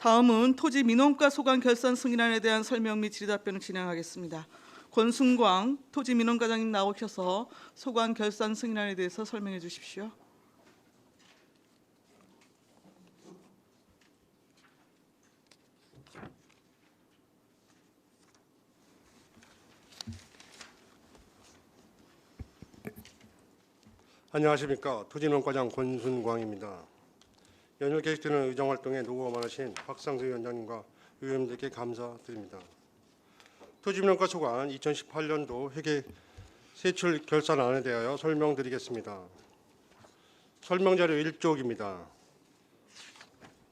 다음은 토지 민원과 소관 결산 승인안에 대한 설명 및 질의답변을 진행하겠습니다. 권순광 토지 민원과장님 나오셔서 소관 결산 승인안에 대해서 설명해 주십시오. 안녕하십니까 토진원과장 권순광입니다. 연일 계속되는 의정활동에 노고가 많으신 박상수 위원장님과 의원님들께 감사드립니다. 토지민원과 소관 2018년도 회계 세출 결산안에 대하여 설명드리겠습니다. 설명자료 1쪽입니다.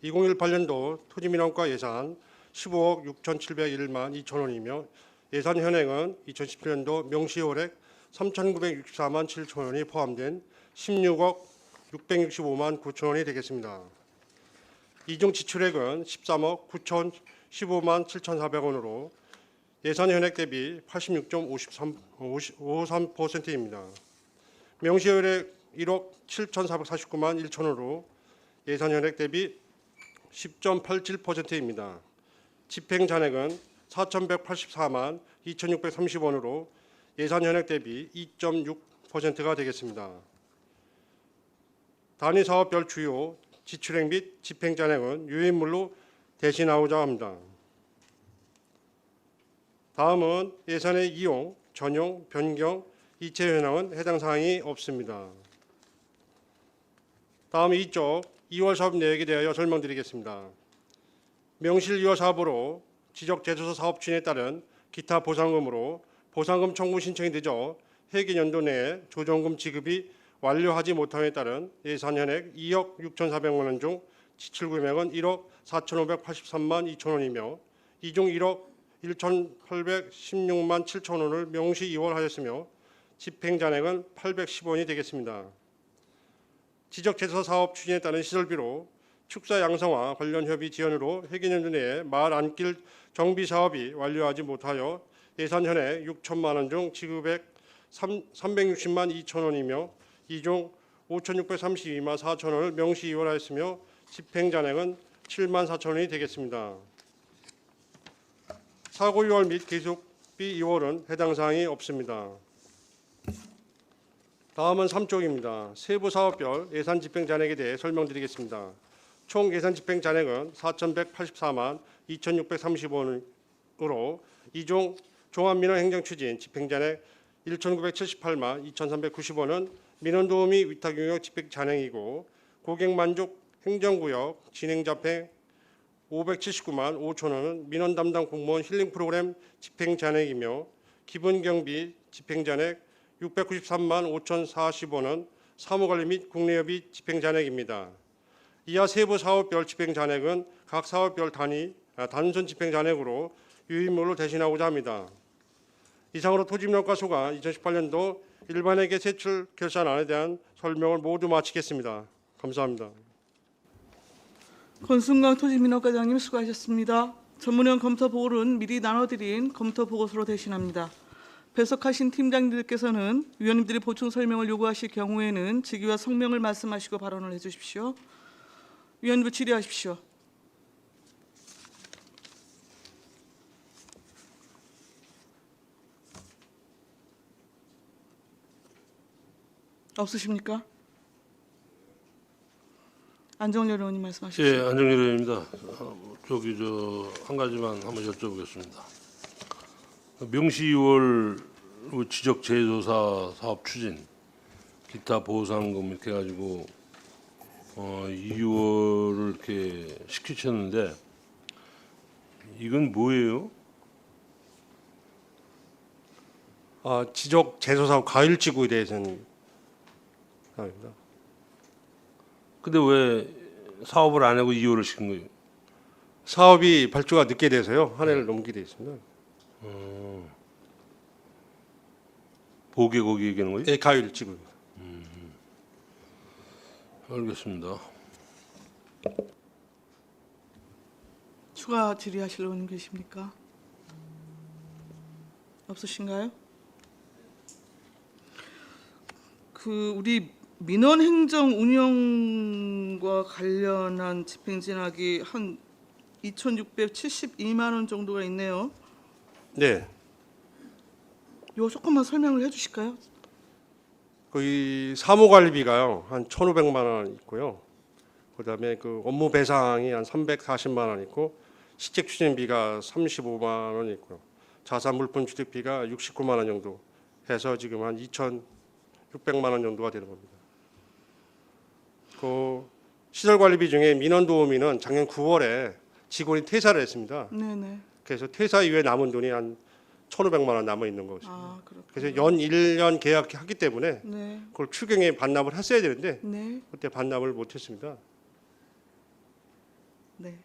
2018년도 토지민원과 예산 15억 6,701만 2천 원이며 예산 현행은 2017년도 명시효액 3,964만 7천 원이 포함된 16억 665만 9천 원이 되겠습니다. 이중 지출액은 13억 9,015만 7,400원으로 예산 현액 대비 86.53%입니다. 명시효액 1억 7,449만 1천 원으로 예산 현액 대비 10.87%입니다. 집행 잔액은 4,184만 2,630원으로 예산 현액 대비 2.6%가 되겠습니다. 단위 사업별 주요 지출액 및 집행 잔액은 유인물로 대신하고자 합니다. 다음은 예산의 이용, 전용, 변경, 이체 현황은 해당 사항이 없습니다. 다음 이쪽 2월 사업 내역에 대하여 설명드리겠습니다. 명실 2월 사업으로 지적 제조사 사업 추진에 따른 기타 보상금으로 보상금 청구 신청이 늦어 회계 연도 내에 조정금 지급이 완료하지 못함에 따른 예산 현액 2억 6,400만 원 중 지출 금액은 1억 4,583만 2천 원이며 이 중 1억 1,816만 7천 원을 명시 이월하였으며 집행 잔액은 810원이 되겠습니다. 지적 제조 사업 추진에 따른 시설비로 축사 양성화 관련 협의 지연으로 회계연도 내에 말 안길 정비 사업이 완료하지 못하여 예산 현액 6천만 원 중 지급액 3, 360만 2천 원이며 이중 5,632만 4천 원을 명시 이월하였으며 집행 잔액은 7만 4천 원이 되겠습니다. 사고 6월 및 계속비 2월은 해당 사항이 없습니다. 다음은 3쪽입니다. 세부 사업별 예산 집행 잔액에 대해 설명드리겠습니다. 총 예산 집행 잔액은 4,184만 2,630원으로 이중 종합민원 행정 추진 집행 잔액 1,978만 2,390원은 민원 도우미 위탁 용역 집행 잔액이고 고객 만족 행정구역 진행 잡행 579만 5천 원은 민원 담당 공무원 힐링 프로그램 집행 잔액이며 기본 경비 집행 잔액 693만 5,040원은 사무관리 및 국내협의 집행 잔액입니다. 이하 세부 사업별 집행 잔액은 각 사업별 단위 아, 단순 집행 잔액으로 유인물로 대신하고자 합니다. 이상으로 토지민원과 소관 2018년도 일반회계 세출 결산안에 대한 설명을 모두 마치겠습니다. 감사합니다. 권순광 토지 민원과장님 수고하셨습니다. 전문위원 검토 보고는 미리 나눠드린 검토 보고서로 대신합니다. 배석하신 팀장님들께서는 위원님들이 보충 설명을 요구하실 경우에는 직위와 성명을 말씀하시고 발언을 해주십시오. 위원님 질의하십시오. 없으십니까? 안정열 의원님 말씀하십시오. 예, 안정일 의원입니다. 어, 저기 저 한 가지만 한번 여쭤보겠습니다. 명시 2월 지적 제조사 사업 추진 기타 보상금 이렇게 해가지고 어 2월을 이렇게 시키셨는데 이건 뭐예요? 아, 지적 제조 사업 가일 지구에 대해서는 아닙니다. 근데 왜 사업을 안 하고 2월을 시킨 거예요? 사업이 발주가 늦게 돼서요 한 해를 넘기게 돼 있습니다. 보게 거기 얘기하는 거예요? 예, 가일 지구. 알겠습니다. 추가 질의하실 의원님 계십니까? 없으신가요? 그 우리 민원 행정 운영과 관련한 집행 진학이 한 2,672만 원 정도가 있네요. 네. 이거 조금만 설명을 해 주실까요? 거의 사무관리비가요 한 1,500만 원 있고요. 그다음에 그 업무 배상이 한 340만 원 있고 시책 추진비가 35만 원 있고요. 자산 물품 취득비가 69만 원 정도 해서 지금 한 2,600만 원 정도가 되는 겁니다. 그 시설 관리비 중에 민원 도우미는 작년 9월에 직원이 퇴사를 했습니다. 네네. 그래서 퇴사 이후에 남은 돈이 한 1,500만 원 남아 있는 것입니다. 아. 그래서 연 1년 계약하기 때문에 네. 그걸 추경에 반납을 했어야 되는데 네. 그때 반납을 못 했습니다. 네.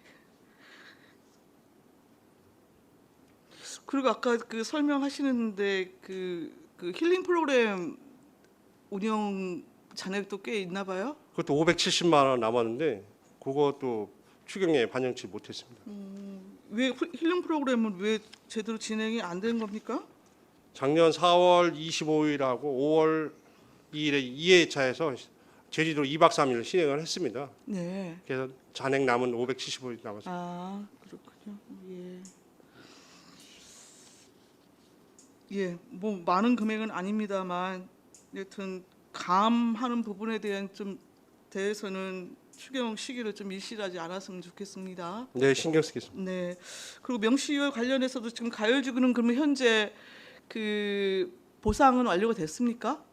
그리고 아까 그 설명하시는데 그, 그 힐링 프로그램 운영 잔액도 꽤 있나 봐요. 그것도 570만 원 남았는데 그것도 추경에 반영치 못했습니다. 왜 후- 힐링 프로그램은 왜 제대로 진행이 안 된 겁니까? 작년 4월 25일하고 5월 2일에 2회차에서 제주도 2박 3일 시행을 했습니다. 네. 그래서 잔액 남은 575일 남았습니다. 아 그렇군요. 예. 예, 뭐 많은 금액은 아닙니다만 여튼 감하는 부분에 대한 좀 대해서는 추경 시기를 좀 일실하지 않았으면 좋겠습니다. 네, 신경 쓰겠습니다. 네. 그리고 명시월 관련해서도 지금 가열지구는 그러면 현재 그 보상은 완료가 됐습니까?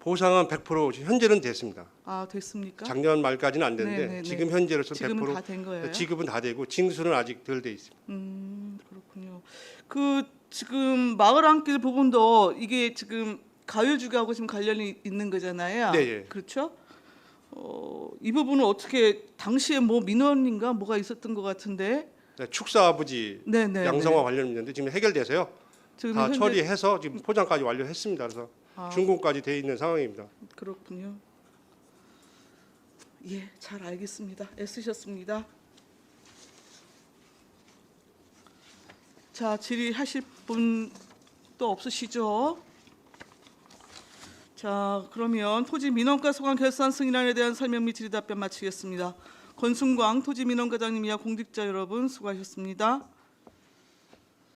보상은 100% 현재는 됐습니다. 아 됐습니까? 작년 말까지는 안 됐는데 네, 네, 네. 지금 현재로서 지금은 100%다된 거예요. 지급은 다 되고 징수는 아직 덜 돼 있습니다. 음 그렇군요. 그 지금 마을 안길 부분도 이게 지금 가요주기하고 지금 관련이 있는 거잖아요. 네, 예. 그렇죠? 어, 이 부분은 어떻게 당시에 뭐 민원인가 뭐가 있었던 것 같은데. 네, 축사 아버지 네, 네. 양성화 관련 있는데 지금 해결돼서요. 지금 다 현재- 처리해서 지금 포장까지 완료했습니다. 그래서 아. 준공까지 돼 있는 상황입니다. 그렇군요. 예, 잘 알겠습니다. 애쓰셨습니다. 자, 질의하실 분 또 없으시죠? 자, 그러면 토지 민원가 소관 결산 승인안에 대한 설명 및 질의 답변 마치겠습니다. 권순광 토지 민원과장님이야 공직자 여러분 수고하셨습니다.